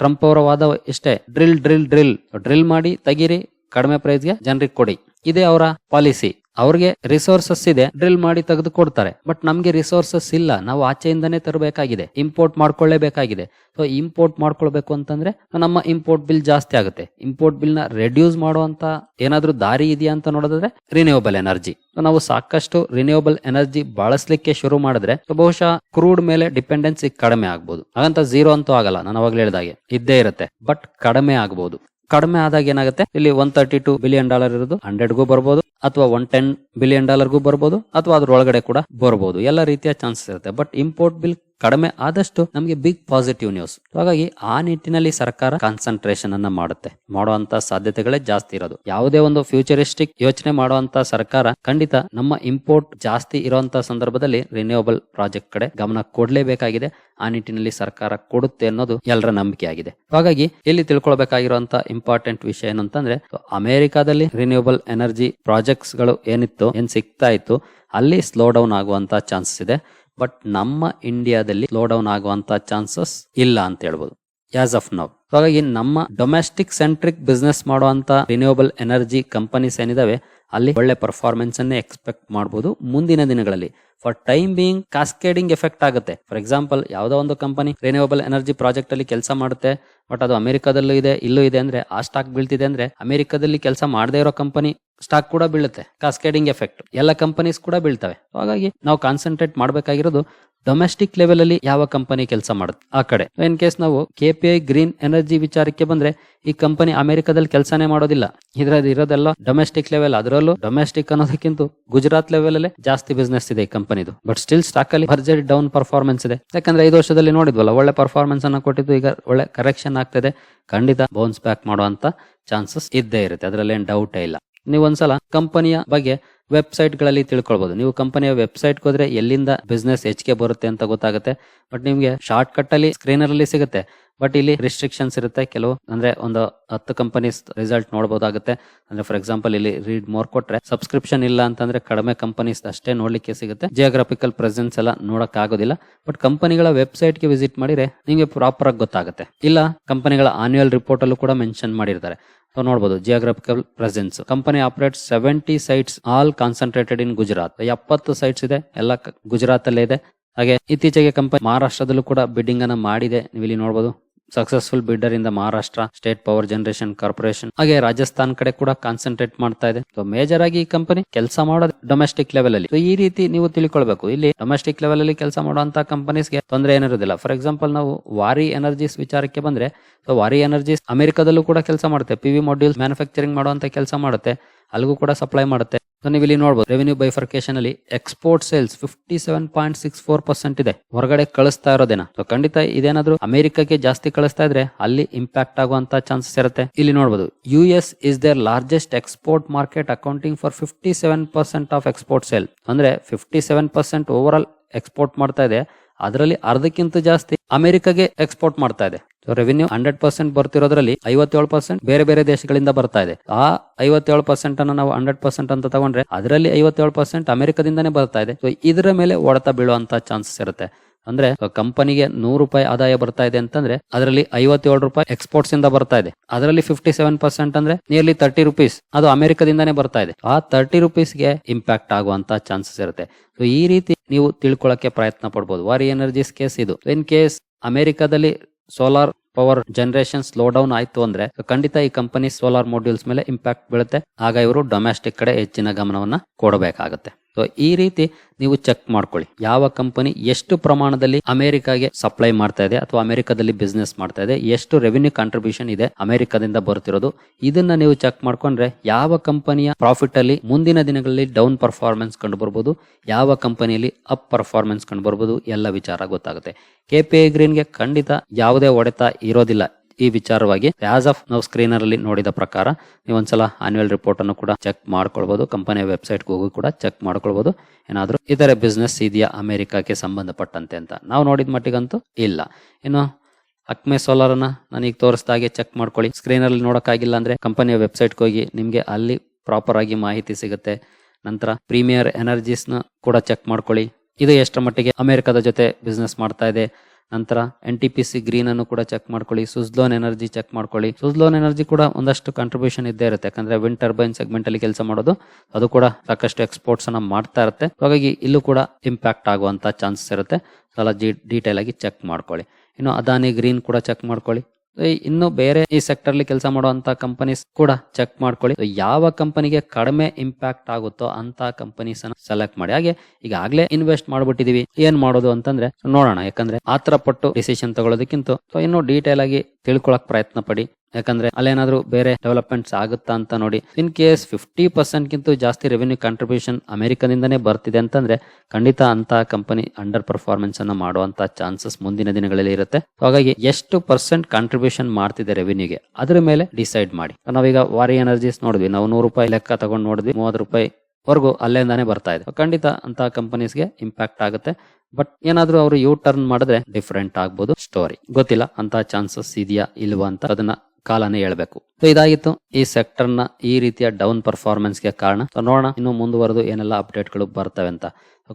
ಟ್ರಂಪ್ ಅವರ ವಾದ ಇಷ್ಟೇ. ಡ್ರಿಲ್ ಡ್ರಿಲ್ ಡ್ರಿಲ್ ಡ್ರಿಲ್ ಮಾಡಿ ತೆಗೀರಿ, ಕಡಿಮೆ ಪ್ರೈಸ್ಗೆ ಜನರಿಗೆ ಕೊಡಿ. ಇದೇ ಅವರ ಪಾಲಿಸಿ ಅವ್ರಿಗೆ ರಿಸೋರ್ಸಸ್ ಇದೆ ಡ್ರಿಲ್ ಮಾಡಿ ತೆಗೆದು ಕೊಡ್ತಾರೆ ಬಟ್ ನಮ್ಗೆ ರಿಸೋರ್ಸಸ್ ಇಲ್ಲ. ನಾವು ಆಚೆಯಿಂದನೇ ತರಬೇಕಾಗಿದೆ. ಇಂಪೋರ್ಟ್ ಮಾಡ್ಕೊಳ್ಳೇಬೇಕಾಗಿದೆ. ಸೊ ಇಂಪೋರ್ಟ್ ಮಾಡ್ಕೊಳ್ಬೇಕು ಅಂತಂದ್ರೆ ನಮ್ಮ ಇಂಪೋರ್ಟ್ ಬಿಲ್ ಜಾಸ್ತಿ ಆಗುತ್ತೆ. ಇಂಪೋರ್ಟ್ ಬಿಲ್ನ ರೆಡ್ಯೂಸ್ ಮಾಡುವಂತ ಏನಾದ್ರೂ ದಾರಿ ಇದೆಯಾ ಅಂತ ನೋಡಿದ್ರೆ ರಿನ್ಯೂವಬಲ್ ಎನರ್ಜಿ ನಾವು ಸಾಕಷ್ಟು ರಿನ್ಯೂವಬಲ್ ಎನರ್ಜಿ ಬಳಸಲಿಕ್ಕೆ ಶುರು ಮಾಡಿದ್ರೆ ಬಹುಶಃ ಕ್ರೂಡ್ ಮೇಲೆ ಡಿಪೆಂಡೆನ್ಸಿ ಕಡಿಮೆ ಆಗ್ಬಹುದು ಹಾಗಂತ ಝೀರೋ ಅಂತೂ ಆಗಲ್ಲ. ನಾನು ಅವಾಗಲೇ ಹೇಳಿದಾಗೆ ಇದ್ದೇ ಇರುತ್ತೆ. ಬಟ್ ಕಡಿಮೆ ಆಗ್ಬಹುದು ಕಡಿಮೆ ಆದಾಗ ಏನಾಗುತ್ತೆ? ಇಲ್ಲಿ one thirty two billion dollar ಇರೋದು ಹಂಡ್ರೆಡ್ಗೂ ಬರ್ಬೋದು. ಅಥವಾ ಒನ್ ಟೆನ್ ಬಿಲಿಯನ್ ಡಾಲರ್ಗೂ ಬರ್ಬೋದು, ಅಥವಾ ಅದ್ರೊಳಗಡೆ ಕೂಡ ಬರ್ಬೋದು. ಎಲ್ಲ ರೀತಿಯ ಚಾನ್ಸಸ್ ಇರುತ್ತೆ. ಬಟ್ ಇಂಪೋರ್ಟ್ ಬಿಲ್ ಕಡಿಮೆ ಆದಷ್ಟು ನಮಗೆ ಬಿಗ್ ಪಾಸಿಟಿವ್ ನ್ಯೂಸ್ ಹಾಗಾಗಿ ಆ ನಿಟ್ಟಿನಲ್ಲಿ ಸರ್ಕಾರ ಕಾನ್ಸಂಟ್ರೇಷನ್ ಅನ್ನ ಮಾಡುತ್ತೆ. ಮಾಡುವಂತ ಸಾಧ್ಯತೆಗಳೇ ಜಾಸ್ತಿ ಇರೋದು. ಯಾವುದೇ ಒಂದು ಫ್ಯೂಚರಿಸ್ಟಿಕ್ ಯೋಚನೆ ಮಾಡುವಂತ ಸರ್ಕಾರ ಖಂಡಿತ ನಮ್ಮ ಇಂಪೋರ್ಟ್ ಜಾಸ್ತಿ ಇರುವಂತಹ ಸಂದರ್ಭದಲ್ಲಿ ರಿನ್ಯೂವಬಲ್ ಪ್ರಾಜೆಕ್ಟ್ ಕಡೆ ಗಮನ ಕೊಡಲೇಬೇಕಾಗಿದೆ. ಆ ನಿಟ್ಟಿನಲ್ಲಿ ಸರ್ಕಾರ ಕೊಡುತ್ತೆ ಅನ್ನೋದು ಎಲ್ಲರ ನಂಬಿಕೆ ಆಗಿದೆ ಹಾಗಾಗಿ ಇಲ್ಲಿ ತಿಳ್ಕೊಳ್ಬೇಕಾಗಿರುವಂತಹ ಇಂಪಾರ್ಟೆಂಟ್ ವಿಷಯ ಏನಂತಂದ್ರೆ ಅಮೆರಿಕಾದಲ್ಲಿ ರಿನ್ಯೂವಬಲ್ ಎನರ್ಜಿ ಪ್ರಾಜೆಕ್ಟ್ಸ್ಗಳು ಏನಿತ್ತು, ಏನ್ ಸಿಗ್ತಾ ಇತ್ತು ಅಲ್ಲಿ ಸ್ಲೋ ಡೌನ್ ಆಗುವಂತ ಚಾನ್ಸಸ್ ಇದೆ. ಬಟ್ ನಮ್ಮ ಇಂಡಿಯಾದಲ್ಲಿ ಸ್ಲೋ ಡೌನ್ ಆಗುವಂತ ಚಾನ್ಸಸ್ ಇಲ್ಲ ಅಂತ ಹೇಳ್ಬೋದು. ಆಸ್ ಆಫ್ ನೌ ಹಾಗಾಗಿ ನಮ್ಮ ಡೊಮೆಸ್ಟಿಕ್ ಸೆಂಟ್ರಿಕ್ ಬಿಸ್ನೆಸ್ ಮಾಡುವಂತ ರಿನ್ಯೂವಬಲ್ ಎನರ್ಜಿ ಕಂಪನೀಸ್ ಏನಿದಾವೆ, ಅಲ್ಲಿ ಒಳ್ಳೆ ಪರ್ಫಾರ್ಮೆನ್ಸ್ ಅನ್ನೇ ಎಕ್ಸ್ಪೆಕ್ಟ್ ಮಾಡಬಹುದು ಮುಂದಿನ ದಿನಗಳಲ್ಲಿ. For time being cascading effect ಆಗುತ್ತೆ. ಫಾರ್ ಎಕ್ಸಾಂಪಲ್ ಯಾವುದೋ ಒಂದು ಕಂಪನಿ ರಿನ್ಯೂವಬಲ್ ಎನರ್ಜಿ ಪ್ರಾಜೆಕ್ಟ್ ಅಲ್ಲಿ ಕೆಲಸ ಮಾಡುತ್ತೆ ಬಟ್ ಅದು ಅಮೆರಿಕದಲ್ಲೂ ಇದೆ, ಇಲ್ಲೂ ಇದೆ ಅಂದ್ರೆ, ಆ ಸ್ಟಾಕ್ ಬೀಳ್ತಿದೆ ಅಂದ್ರೆ, ಅಮೆರಿಕದಲ್ಲಿ ಕೆಲಸ ಮಾಡದೇ ಇರೋ ಕಂಪನಿ ಸ್ಟಾಕ್ ಕೂಡ ಬೀಳುತ್ತೆ ಕಾಸ್ಕೇಡಿಂಗ್ ಎಫೆಕ್ಟ್ ಎಲ್ಲ ಕಂಪನೀಸ್ ಕೂಡ ಬೀಳ್ತವೆ. ಹಾಗಾಗಿ ನಾವು ಕಾನ್ಸಂಟ್ರೇಟ್ ಮಾಡಬೇಕಾಗಿರೋದು ಡೊಮೆಸ್ಟಿಕ್ ಲೆವೆಲ್ ಅಲ್ಲಿ ಯಾವ ಕಂಪನಿ ಕೆಲಸ ಮಾಡುತ್ತೆ, ಆ ಕಡೆ. ಇನ್ ಕೇಸ್ ನಾವು ಕೆಪಿಐ ಗ್ರೀನ್ ಎನರ್ಜಿ ವಿಚಾರಕ್ಕೆ ಬಂದ್ರೆ, ಈ ಕಂಪನಿ ಅಮೆರಿಕದಲ್ಲಿ ಕೆಲಸನೇ ಮಾಡೋದಿಲ್ಲ. ಇದ್ರದ್ದು ಇರೋದೆಲ್ಲ ಡೊಮೆಸ್ಟಿಕ್ ಲೆವೆಲ್ ಅದರಲ್ಲೂ ಡೊಮೆಸ್ಟಿಕ್ ಅನ್ನೋದಕ್ಕಿಂತ ಗುಜರಾತ್ ಲೆವೆಲ್ ಅಲ್ಲೇ ಜಾಸ್ತಿ ಬಿಸ್ನೆಸ್ ಇದೆ ಈ ಕಂಪನಿದು ಬಟ್ ಸ್ಟಿಲ್ ಸ್ಟಾಕ್ ಅಲ್ಲಿ ಭರ್ಜರಿ ಡೌನ್ ಪರ್ಫಾರ್ಮೆನ್ಸ್ ಇದೆ. ಯಾಕಂದ್ರೆ ಐದು ವರ್ಷದಲ್ಲಿ ನೋಡಿದ್ವಲ್ಲ, ಒಳ್ಳೆ ಪರ್ಫಾರ್ಮೆನ್ಸ್ ಅನ್ನ ಕೊಟ್ಟಿದ್ದು, ಈಗ ಒಳ್ಳೆ ಕರೆಕ್ಷನ್ ಆಗ್ತದೆ ಖಂಡಿತ ಬೌನ್ಸ್ ಬ್ಯಾಕ್ ಮಾಡುವಂತ ಚಾನ್ಸಸ್ ಇದ್ದೇ ಇರುತ್ತೆ. ಅದರಲ್ಲಿ ಏನ್ ಡೌಟೇ ಇಲ್ಲ. ನೀವು ಒಂದ್ಸಲ ಕಂಪನಿಯ ಬಗ್ಗೆ ವೆಬ್ಸೈಟ್ಗಳಲ್ಲಿ ತಿಳ್ಕೊಳ್ಬಹುದು ನೀವು ಕಂಪನಿಯ ವೆಬ್ಸೈಟ್ ಹೋದ್ರೆ ಎಲ್ಲಿಂದ ಬಿಸ್ನೆಸ್ ಹೆಚ್ಚಿಗೆ ಬರುತ್ತೆ ಅಂತ ಗೊತ್ತಾಗುತ್ತೆ. ಬಟ್ ನಿಮ್ಗೆ ಶಾರ್ಟ್ ಕಟ್ ಅಲ್ಲಿ ಸ್ಕ್ರೀನರ್ ಅಲ್ಲಿ ಸಿಗುತ್ತೆ. ಬಟ್ ಇಲ್ಲಿ ರಿಸ್ಟ್ರಿಕ್ಷನ್ಸ್ ಇರುತ್ತೆ. ಕೆಲವು ಅಂದ್ರೆ ಒಂದು ಹತ್ತು ಕಂಪನೀಸ್ ರಿಸಲ್ಟ್ ನೋಡಬಹುದಾಗುತ್ತೆ ಅಂದ್ರೆ ಫಾರ್ ಎಕ್ಸಾಂಪಲ್ ಇಲ್ಲಿ ರೀಡ್ ಮೋರ್ ಕೊಟ್ರೆ ಸಬ್ಸ್ಕ್ರಿಪ್ಷನ್ ಇಲ್ಲ ಅಂತಂದ್ರೆ ಕಡಿಮೆ ಕಂಪನೀಸ್ ಅಷ್ಟೇ ನೋಡ್ಲಿಕ್ಕೆ ಸಿಗುತ್ತೆ. ಜಿಯೋಗ್ರಾಫಿಕಲ್ ಪ್ರೆಸೆನ್ಸ್ ಎಲ್ಲ ನೋಡಕ್ ಆಗೋದಿಲ್ಲ ಬಟ್ ಕಂಪನಿಗಳ ವೆಬ್ಸೈಟ್ಗೆ ವಿಸಿಟ್ ಮಾಡಿದ್ರೆ ನಿಮಗೆ ಪ್ರಾಪರ್ ಆಗಿ ಗೊತ್ತಾಗುತ್ತೆ. ಇಲ್ಲ, ಕಂಪನಿಗಳ ಆನ್ಯುವಲ್ ರಿಪೋರ್ಟ್ ಅಲ್ಲೂ ಕೂಡ ಮೆನ್ಷನ್ ಮಾಡಿರ್ತಾರೆ. ಸೊ ನೋಡಬಹುದು geographical presence company operate seventy sites all concentrated in Gujarat ಎಪ್ಪತ್ತು ಸೈಟ್ಸ್ ಇದೆ, ಎಲ್ಲ ಗುಜರಾತ್ ಅಲ್ಲೇ ಇದೆ. ಹಾಗೆ, ಇತ್ತೀಚೆಗೆ ಕಂಪನಿ ಮಹಾರಾಷ್ಟ್ರದಲ್ಲೂ ಕೂಡ ಬಿಡ್ಡಿಂಗ್ ಅನ್ನ ಮಾಡಿದೆ. ನೀವು ಇಲ್ಲಿ ನೋಡಬಹುದು ಸಕ್ಸಸ್ಫುಲ್ ಬಿಡ್ಡರ್ ಇಂದ Maharashtra state power generation corporation ಹಾಗೆ ರಾಜಸ್ಥಾನ್ ಕಡೆ ಕೂಡ ಕಾನ್ಸಂಟ್ರೇಟ್ ಮಾಡ್ತಾ ಇದೆ. ಮೇಜರ್ ಆಗಿ ಈ ಕಂಪನಿ ಕೆಲಸ ಮಾಡೋದು ಡೊಮೆಸ್ಟಿಕ್ ಲೆವೆಲ್ ಅಲ್ಲಿ. ಈ ರೀತಿ ನೀವು ತಿಳ್ಕೊಳ್ಬೇಕು. ಇಲ್ಲಿ ಡೊಮೆಸ್ಟಿಕ್ ಲೆವೆಲ್ ಅಲ್ಲಿ ಕೆಲಸ ಮಾಡುವಂತ ಕಂಪನೀಸ್ಗೆ ತೊಂದರೆ ಏನಿರೋದಿಲ್ಲ. ಫಾರ್ ಎಕ್ಸಾಂಪಲ್ ನಾವು ವಾರಿ ಎನರ್ಜೀಸ್ ವಿಚಾರಕ್ಕೆ ಬಂದ್ರೆ ವಾರಿ ಎನರ್ಜೀಸ್ ಅಮೆರಿಕದಲ್ಲೂ ಕೂಡ ಕೆಲಸ ಮಾಡುತ್ತೆ. ಪಿ ವಿ ಮಾಡ್ಯೂಲ್ಸ್ ಮ್ಯಾನುಫ್ಯಾಕ್ಚರಿಂಗ್ ಮಾಡುವಂತ ಕೆಲಸ ಮಾಡುತ್ತೆ. ಅಲ್ಲಿಗೂ ಕೂಡ ಸಪ್ಲೈ ಮಾಡುತ್ತೆ. ಸೊ ನೀವು ಇಲ್ಲಿ ನೋಡಬಹುದು ರೆವೆನ್ಯೂ ಬೈಫರ್ಕೇಶನ್ ಅಲ್ಲಿ export sales fifty seven point six four percent ಇದೆ. ಹೊರಗಡೆ ಕಳಿಸ್ತಾ ಇರೋದೇನ? ಸೊ ಖಂಡಿತ ಇದೇನಾದ್ರೂ ಅಮೆರಿಕಕ್ಕೆ ಜಾಸ್ತಿ ಕಳಿಸ್ತಾ ಇದ್ರೆ ಅಲ್ಲಿ ಇಂಪ್ಯಾಕ್ಟ್ ಆಗುವಂತ ಚಾನ್ಸಸ್ ಇರುತ್ತೆ. ಇಲ್ಲಿ ನೋಡಬಹುದು U S is their largest export market accounting for fifty seven percent of export sale ಅಂದ್ರೆ fifty seven percent overall export ಮಾಡ್ತಾ ಇದೆ. ಅದರಲ್ಲಿ ಅರ್ಧಕ್ಕಿಂತ ಜಾಸ್ತಿ ಅಮೆರಿಕಗೆ ಎಕ್ಸ್ಪೋರ್ಟ್ ಮಾಡ್ತಾ ಇದೆ. ರೆವಿನ್ಯೂ ಹಂಡ್ರೆಡ್ ಪರ್ಸೆಂಟ್ ಬರ್ತಿರೋದ್ರಲ್ಲಿ ಐವತ್ತೇಳು ಪರ್ಸೆಂಟ್ ಬೇರೆ ಬೇರೆ ದೇಶಗಳಿಂದ ಬರ್ತಾ ಇದೆ. ಆ ಐವತ್ತೇಳು ಪರ್ಸೆಂಟ್ ಅನ್ನು ನಾವು ಹಂಡ್ರೆಡ್ ಪರ್ಸೆಂಟ್ ಅಂತ ತಗೊಂಡ್ರೆ ಅದರಲ್ಲಿ ಐವತ್ತೇಳು ಪರ್ಸೆಂಟ್ ಅಮೆರಿಕದಿಂದಾನೇ ಬರ್ತಾ ಇದೆ. ಸೊ ಇದರ ಮೇಲೆ ಹೊಡೆತ ಬೀಳುವಂತ ಚಾನ್ಸಸ್ ಇರುತ್ತೆ. ಅಂದ್ರೆ ಕಂಪನಿಗೆ ನೂರು ರೂಪಾಯಿ ಆದಾಯ ಬರ್ತಾ ಇದೆ ಅಂತಂದ್ರೆ, ಅದರಲ್ಲಿ ಐವತ್ತೇಳು ರೂಪಾಯಿ ಎಕ್ಸ್ಪೋರ್ಟ್ಸ್ ಇಂದ ಬರ್ತಾ ಇದೆ. ಅದರಲ್ಲಿ ಫಿಫ್ಟಿ ಸೆವೆನ್ ಪರ್ಸೆಂಟ್ ಅಂದ್ರೆ ನಿಯರ್ಲಿ ತರ್ಟಿ ರುಪೀಸ್ ಅದು ಅಮೆರಿಕದಿಂದಾನೇ ಬರ್ತಾ ಇದೆ. ಆ ತರ್ಟಿ ರುಪೀಸ್ಗೆ ಇಂಪ್ಯಾಕ್ಟ್ ಆಗುವಂತ ಚಾನ್ಸಸ್ ಇರುತ್ತೆ. ಸೊ ಈ ರೀತಿ ನೀವು ತಿಳ್ಕೊಳ್ಳಕ್ಕೆ ಪ್ರಯತ್ನ ಪಡ್ಬೋದು. ವಾರಿ ಎನರ್ಜೀಸ್ ಕೇಸ್ ಇದು. ಇನ್ ಕೇಸ್ ಅಮೆರಿಕದಲ್ಲಿ solar power generation slow down ಆಯ್ತು ಅಂದ್ರೆ, ಖಂಡಿತ ಈ ಕಂಪನಿ ಸೋಲಾರ್ ಮಾಡ್ಯೂಲ್ಸ್ ಮೇಲೆ ಇಂಪ್ಯಾಕ್ಟ್ ಬೀಳುತ್ತೆ. ಆಗ ಇವರು ಡೊಮೆಸ್ಟಿಕ್ ಕಡೆ ಹೆಚ್ಚಿನ ಗಮನವನ್ನ ಕೊಡಬೇಕಾಗುತ್ತೆ. ಸೊ ಈ ರೀತಿ ನೀವು ಚೆಕ್ ಮಾಡ್ಕೊಳ್ಳಿ. ಯಾವ ಕಂಪನಿ ಎಷ್ಟು ಪ್ರಮಾಣದಲ್ಲಿ ಅಮೆರಿಕಾಗೆ ಸಪ್ಲೈ ಮಾಡ್ತಾ ಇದೆ ಅಥವಾ ಅಮೆರಿಕದಲ್ಲಿ ಬಿಸ್ನೆಸ್ ಮಾಡ್ತಾ ಇದೆ, ಎಷ್ಟು ರೆವಿನ್ಯೂ ಕಾಂಟ್ರಿಬ್ಯೂಷನ್ ಇದೆ ಅಮೆರಿಕದಿಂದ ಬರ್ತಿರೋದು ಇದನ್ನ ನೀವು ಚೆಕ್ ಮಾಡ್ಕೊಂಡ್ರೆ ಯಾವ ಕಂಪನಿಯ ಪ್ರಾಫಿಟ್ ಅಲ್ಲಿ ಮುಂದಿನ ದಿನಗಳಲ್ಲಿ ಡೌನ್ ಪರ್ಫಾರ್ಮೆನ್ಸ್ ಕಂಡು ಬರ್ಬೋದು ಯಾವ ಕಂಪನಿಯಲ್ಲಿ ಅಪ್ ಪರ್ಫಾರ್ಮೆನ್ಸ್ ಕಂಡು ಬರ್ಬೋದು ಎಲ್ಲ ವಿಚಾರ ಗೊತ್ತಾಗುತ್ತೆ. ಕೆ ಪಿ ಐ ಗ್ರೀನ್ಗೆ ಖಂಡಿತ ಯಾವುದೇ ಒಡೆತ ಇರೋದಿಲ್ಲ. ಈ ವಿಚಾರವಾಗಿ ಆಸ್ ಆಫ್ ನಾವು ಸ್ಕ್ರೀನರ್ ಅಲ್ಲಿ ನೋಡಿದ ಪ್ರಕಾರ ನೀವು ಒಂದ್ಸಲ ಆನ್ಯುವಲ್ ರಿಪೋರ್ಟ್ ಅನ್ನು ಕೂಡ ಚೆಕ್ ಮಾಡ್ಕೊಳ್ಬಹುದು ಕಂಪನಿಯ ವೆಬ್ಸೈಟ್ ಹೋಗಿ ಕೂಡ ಚೆಕ್ ಮಾಡ್ಕೊಳ್ಬಹುದು ಏನಾದ್ರೂ ಇದರ ಬಿಸ್ನೆಸ್ ಇದೆಯಾ ಅಮೆರಿಕಕ್ಕೆ ಸಂಬಂಧಪಟ್ಟಂತೆ ಅಂತ. ನಾವು ನೋಡಿದ ಮಟ್ಟಿಗಂತೂ ಇಲ್ಲ. ಇನ್ನು ಅಕ್ಮೆ ಸೋಲಾರ್ ಅನ್ನ ನನಗೆ ತೋರಿಸಿದಾಗೆ ಚೆಕ್ ಮಾಡ್ಕೊಳ್ಳಿ. ಸ್ಕ್ರೀನ್ ಅಲ್ಲಿ ನೋಡಕ್ಕಾಗಿಲ್ಲ ಅಂದ್ರೆ ಕಂಪನಿಯ ವೆಬ್ಸೈಟ್ ಹೋಗಿ ನಿಮ್ಗೆ ಅಲ್ಲಿ ಪ್ರಾಪರ್ ಆಗಿ ಮಾಹಿತಿ ಸಿಗುತ್ತೆ. ನಂತರ ಪ್ರೀಮಿಯರ್ ಎನರ್ಜೀಸ್ನ ಕೂಡ ಚೆಕ್ ಮಾಡ್ಕೊಳ್ಳಿ. ಇದು ಎಷ್ಟರ ಮಟ್ಟಿಗೆ ಅಮೆರಿಕದ ಜೊತೆ ಬಿಸ್ನೆಸ್ ಮಾಡ್ತಾ ಇದೆ. ನಂತರ N T P C green ಅನ್ನು ಕೂಡ ಚೆಕ್ ಮಾಡ್ಕೊಳ್ಳಿ ಸುಜ್ಲೋನ್ ಎನರ್ಜಿ ಚೆಕ್ ಮಾಡ್ಕೊಳ್ಳಿ. ಸುಜ್ಲೋನ್ ಎನರ್ಜಿ ಕೂಡ ಒಂದಷ್ಟು ಕಾಂಟ್ರಿಬ್ಯೂಷನ್ ಇದ್ದೇ ಇರುತ್ತೆ. ಯಾಕಂದ್ರೆ ವಿಂಡ್ ಟರ್ಬೈನ್ ಸೆಗ್ಮೆಂಟ್ ಅಲ್ಲಿ ಕೆಲಸ ಮಾಡೋದು, ಅದು ಕೂಡ ಸಾಕಷ್ಟು ಎಕ್ಸ್ಪೋರ್ಟ್ಸ್ ಅನ್ನ ಮಾಡ್ತಾ ಇರುತ್ತೆ. ಹಾಗಾಗಿ ಇಲ್ಲೂ ಕೂಡ ಇಂಪ್ಯಾಕ್ಟ್ ಆಗುವಂತ ಚಾನ್ಸಸ್ ಇರುತ್ತೆ. ಎಲ್ಲ ಡೀಟೇಲ್ ಆಗಿ ಚೆಕ್ ಮಾಡ್ಕೊಳ್ಳಿ. ಇನ್ನು ಅದಾನಿ ಗ್ರೀನ್ ಕೂಡ ಚೆಕ್ ಮಾಡ್ಕೊಳ್ಳಿ. ಇನ್ನು ಬೇರೆ ಈ ಸೆಕ್ಟರ್ ಅಲ್ಲಿ ಕೆಲಸ ಮಾಡುವಂತ ಕಂಪನೀಸ್ ಕೂಡ ಚೆಕ್ ಮಾಡ್ಕೊಳ್ಳಿ. ಯಾವ ಕಂಪನಿಗೆ ಕಡಿಮೆ ಇಂಪ್ಯಾಕ್ಟ್ ಆಗುತ್ತೋ ಅಂತ ಕಂಪನೀಸ್ ಅನ್ನ ಸೆಲೆಕ್ಟ್ ಮಾಡಿ. ಹಾಗೆ ಈಗಾಗಲೇ ಇನ್ವೆಸ್ಟ್ ಮಾಡ್ಬಿಟ್ಟಿದೀವಿ. ಏನ್ ಮಾಡೋದು ಅಂತಂದ್ರೆ, ನೋಡೋಣ. ಯಾಕಂದ್ರೆ ಆತರ ಪಟ್ಟು ಡಿಸಿಷನ್ ತಗೊಳ್ಳೋದಕ್ಕಿಂತ ಇನ್ನು ಡೀಟೇಲ್ ಆಗಿ ತಿಳ್ಕೊಳಕ್ ಪ್ರಯತ್ನ ಪಡಿ. ಯಾಕಂದ್ರೆ ಅಲ್ಲೇನಾದ್ರೂ ಬೇರೆ ಡೆವಲಪ್ಮೆಂಟ್ಸ್ ಆಗುತ್ತಾ ಅಂತ ನೋಡಿ. ಇನ್ ಕೇಸ್ ಫಿಫ್ಟಿ ಪರ್ಸೆಂಟ್ ಗಿಂತ ಜಾಸ್ತಿ ರೆವೆನ್ಯೂ ಕಾಂಟ್ರಿಬ್ಯೂಷನ್ ಅಮೆರಿಕದಿಂದನೇ ಬರ್ತಿದೆ ಅಂತಂದ್ರೆ ಖಂಡಿತ ಅಂತ ಕಂಪನಿ ಅಂಡರ್ ಪರ್ಫಾರ್ಮೆನ್ಸ್ ಅನ್ನ ಮಾಡುವಂತ ಚಾನ್ಸಸ್ ಮುಂದಿನ ದಿನಗಳಲ್ಲಿ ಇರುತ್ತೆ. ಹಾಗಾಗಿ ಎಷ್ಟು ಪರ್ಸೆಂಟ್ ಕಾಂಟ್ರಿಬ್ಯೂಷನ್ ಮಾಡ್ತಿದೆ ರೆವೆನ್ಯೂಗೆ ಅದ್ರ ಮೇಲೆ ಡಿಸೈಡ್ ಮಾಡಿ. ನಾವೀಗ ವಾರಿ ಎನರ್ಜೀಸ್ ನೋಡಿದ್ವಿ. ನಾವು ನೂರು ರೂಪಾಯಿ ಲೆಕ್ಕ ತಗೊಂಡು ನೋಡಿದ್ವಿ. ಮೂವತ್ತು ರೂಪಾಯಿ ವರೆಗೂ ಅಲ್ಲಿಂದಾನೇ ಬರ್ತಾ ಇದೆ. ಖಂಡಿತ ಅಂತ ಕಂಪನೀಸ್ಗೆ ಇಂಪ್ಯಾಕ್ಟ್ ಆಗುತ್ತೆ. ಬಟ್ ಏನಾದ್ರೂ ಅವರು ಯೂ ಟರ್ನ್ ಮಾಡಿದ್ರೆ ಡಿಫ್ರೆಂಟ್ ಆಗ್ಬೋದು ಸ್ಟೋರಿ ಗೊತ್ತಿಲ್ಲ ಅಂತ ಚಾನ್ಸಸ್ ಇದೆಯಾ ಇಲ್ವಾ ಅಂತ. ಅದನ್ನ ಕಾಲನೇ ಹೇಳ್ಬೇಕು. ಸೊ ಇದಾಗಿತ್ತು. ಈ ಸೆಕ್ಟರ್ನ ಈ ರೀತಿಯ ಡೌನ್ ಪರ್ಫಾರ್ಮೆನ್ಸ್ಗೆ ಕಾರಣ. ಸೊ ನೋಡೋಣ ಇನ್ನು ಮುಂದುವರೆದು ಏನೆಲ್ಲ ಅಪ್ಡೇಟ್ಗಳು ಬರ್ತವೆ ಅಂತ.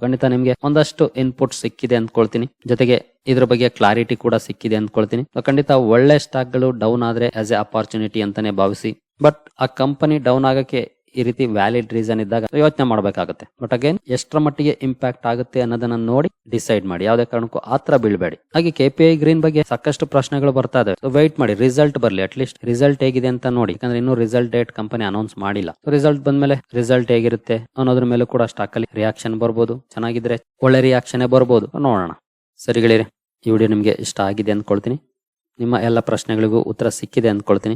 ಖಂಡಿತ ನಿಮ್ಗೆ ಒಂದಷ್ಟು ಇನ್ಪುಟ್ ಸಿಕ್ಕಿದೆ ಅಂದ್ಕೊಳ್ತೀನಿ. ಜೊತೆಗೆ ಇದ್ರ ಬಗ್ಗೆ ಕ್ಲಾರಿಟಿ ಕೂಡ ಸಿಕ್ಕಿದೆ ಅಂದ್ಕೊಳ್ತೀನಿ. ಸೊ ಖಂಡಿತ ಒಳ್ಳೆ ಸ್ಟಾಕ್ಗಳು ಡೌನ್ ಆದ್ರೆ ಆಸ್ ಎ ಅಪಾರ್ಚುನಿಟಿ ಅಂತಾನೆ ಭಾವಿಸಿ. ಬಟ್ ಆ ಕಂಪನಿ ಡೌನ್ ಆಗಕ್ಕೆ ಈ ರೀತಿ ವ್ಯಾಲಿಡ್ ರೀಸನ್ ಇದ್ದಾಗ ಯೋಚನೆ ಮಾಡಬೇಕಾಗುತ್ತೆ. ಬಟ್ ಅಗೇನ್ ಎಷ್ಟರ ಮಟ್ಟಿಗೆ ಇಂಪ್ಯಾಕ್ಟ್ ಆಗುತ್ತೆ ಅನ್ನೋದನ್ನ ನೋಡಿ ಡಿಸೈಡ್ ಮಾಡಿ. ಯಾವುದೇ ಕಾರಣಕ್ಕೂ ಆತರ ಬೀಳ್ಬೇಡಿ. ಹಾಗೆ ಕೆ ಪಿ ಐ ಗ್ರೀನ್ ಬಗ್ಗೆ ಸಾಕಷ್ಟು ಪ್ರಶ್ನೆಗಳು ಬರ್ತಾ ಇದೆ. ವೈಟ್ ಮಾಡಿ ರಿಸಲ್ಟ್ ಬರ್ಲಿ ಅಟ್ಲೀಸ್ಟ್ ರಿಸಲ್ಟ್ ಹೇಗಿದೆ ಅಂತ ನೋಡಿ. ಯಾಕಂದ್ರೆ ಇನ್ನೂ ರಿಸಲ್ಟ್ ಡೇಟ್ ಕಂಪನಿ ಅನೌನ್ಸ್ ಮಾಡಿಲ್ಲ. ರಿಸಲ್ಟ್ ಬಂದ್ಮೇಲೆ ರಿಸಲ್ಟ್ ಹೇಗಿರುತ್ತೆ ಅನ್ನೋದ್ರ ಮೇಲೆ ಕೂಡ ಸ್ಟಾಕ್ ಅಲ್ಲಿ ರಿಯಾಕ್ಷನ್ ಬರ್ಬೋದು. ಚೆನ್ನಾಗಿದ್ರೆ ಒಳ್ಳೆ ರಿಯಾಕ್ಷನ್ ಬರ್ಬೋದು. ನೋಡೋಣ. ಸರಿಗಳಿರಿ ಈ ವಿಡಿಯೋ ನಿಮಗೆ ಇಷ್ಟ ಆಗಿದೆ ಅಂದ್ಕೊಳ್ತೀನಿ. ನಿಮ್ಮ ಎಲ್ಲ ಪ್ರಶ್ನೆಗಳಿಗೂ ಉತ್ತರ ಸಿಕ್ಕಿದೆ ಅಂದ್ಕೊಳ್ತೀನಿ.